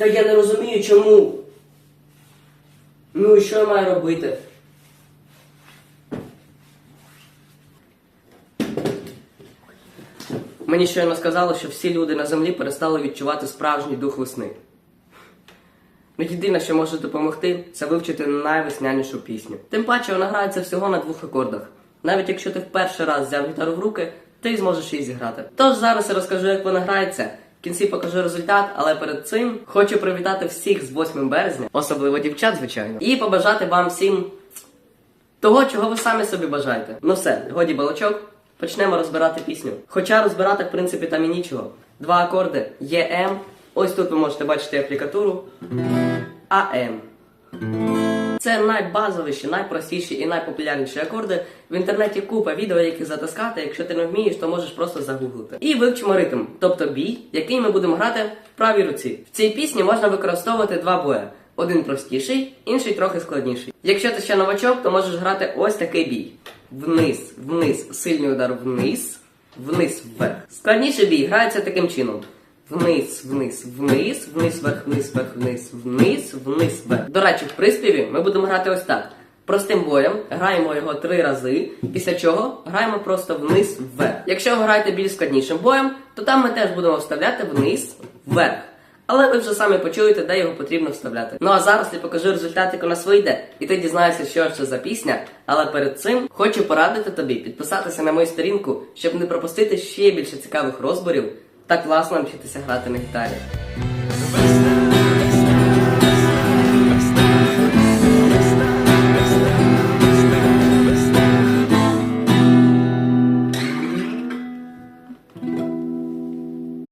Та я не розумію, чому. Ну і що я маю робити? Мені щойно сказали, що всі люди на землі перестали відчувати справжній дух весни. Ну, єдине, що може допомогти, це вивчити найвеснянішу пісню. Тим паче вона грається всього на двох акордах. Навіть якщо ти в перший раз взяв гітару в руки, ти зможеш її зіграти. Тож зараз я розкажу, як вона грається. В кінці покажу результат, але перед цим хочу привітати всіх з 8 березня, особливо дівчат, звичайно, і побажати вам всім того, чого ви самі собі бажаєте. Ну все, годі балачок, почнемо розбирати пісню. Хоча розбирати, в принципі, там і нічого. Два акорди Є М. Ось тут ви можете бачити аплікатуру. АМ. Це найбазовіші, найпростіші і найпопулярніші акорди. В інтернеті купа відео, які затискати. Якщо ти не вмієш, то можеш просто загуглити. І вивчимо ритм, тобто бій, який ми будемо грати в правій руці. В цій пісні можна використовувати два бої. Один простіший, інший трохи складніший. Якщо ти ще новачок, то можеш грати ось такий бій: вниз, вниз, сильний удар вниз, вниз, вверх. Складніший бій грається таким чином. Вниз, вниз, вниз, вниз, вверх, вниз, вверх, вниз, вниз, вниз, вверх. До речі, в приспіві ми будемо грати ось так. Простим боєм граємо його три рази, після чого граємо просто вниз вверх. Якщо ви граєте більш складнішим боєм, то там ми теж будемо вставляти вниз вверх. Але ви вже самі почуєте, де його потрібно вставляти. Ну а зараз я покажу результат, як у нас вийде, і ти дізнаєшся, що це за пісня. Але перед цим хочу порадити тобі підписатися на мою сторінку, щоб не пропустити ще більше цікавих розборів так класно вчитися грати на гітарі.